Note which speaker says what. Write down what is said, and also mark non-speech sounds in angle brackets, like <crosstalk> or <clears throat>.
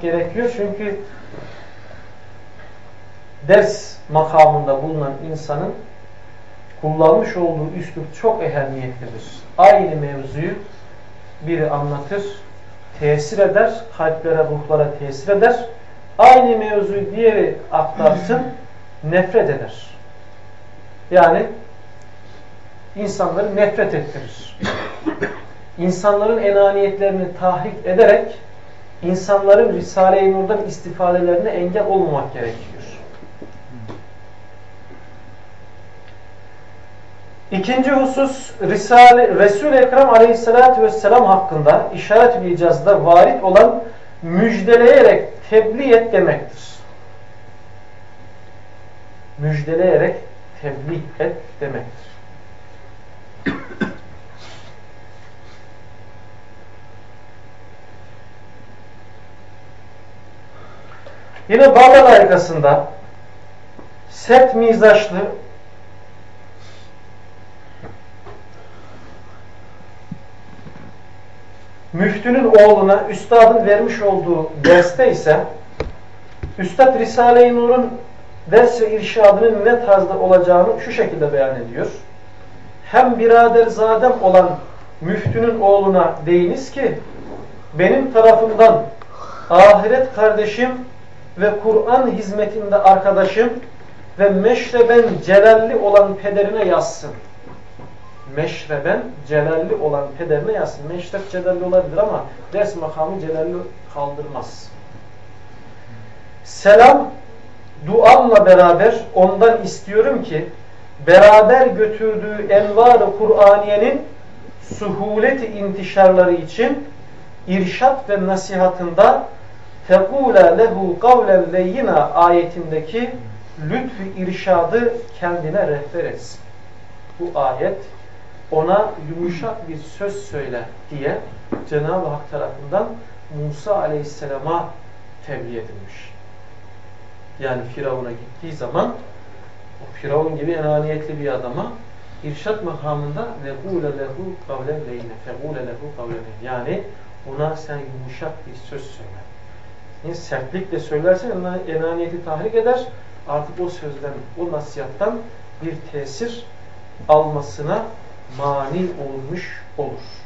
Speaker 1: gerekiyor çünkü ders makamında bulunan insanın kullanmış olduğu üslup çok ehemmiyetlidir. Aynı mevzuyu biri anlatır, tesir eder, kalplere, ruhlara tesir eder. Aynı mevzuyu diğeri aktarsın, <clears throat> nefret eder. Yani insanları nefret ettirir. <clears throat> İnsanların enaniyetlerini tahrik ederek insanların Risale-i Nur'dan istifadelerine engel olmamak gerekiyor. İkinci husus Risale, Resul-i Ekrem aleyhissalatü vesselam hakkında işaret-ül icazda varit olan müjdeleyerek tebliğ et demektir. Müjdeleyerek tebliğ et demektir. Yine Bağdat harikasında sert mizaçlı müftünün oğluna üstadın vermiş olduğu derste ise Üstad Risale-i Nur'un ders ve irşadının ne tarzda olacağını şu şekilde beyan ediyor. Hem biraderzadem olan müftünün oğluna deyiniz ki benim tarafımdan ahiret kardeşim ve Kur'an hizmetinde arkadaşım ve meşreben celalli olan pederine yazsın. Meşreben celalli olan pederine yazsın. Meşrep celalli olabilir ama ders makamı celalli kaldırmaz. Selam duamla beraber ondan istiyorum ki beraber götürdüğü envar-ı Kur'aniyenin suhuleti intişarları için irşat ve nasihatında فَقُولَ lehu قَوْلًا لَيِّنَا ayetindeki lütfü irşadı kendine rehber etsin. Bu ayet ona yumuşak bir söz söyle diye Cenab-ı Hak tarafından Musa aleyhisselama tebliğ edilmiş. Yani Firavun'a gittiği zaman o Firavun gibi enaniyetli bir adama irşat makamında وَقُولَ لَهُ قَوْلًا لَيْنَ فَقُولَ لَهُ قَوْلًا Yani ona sen yumuşak bir söz söyle. Sertlikle söylersen enaniyeti tahrik eder. Artık o sözden, o nasihattan bir tesir almasına mani olmuş olur.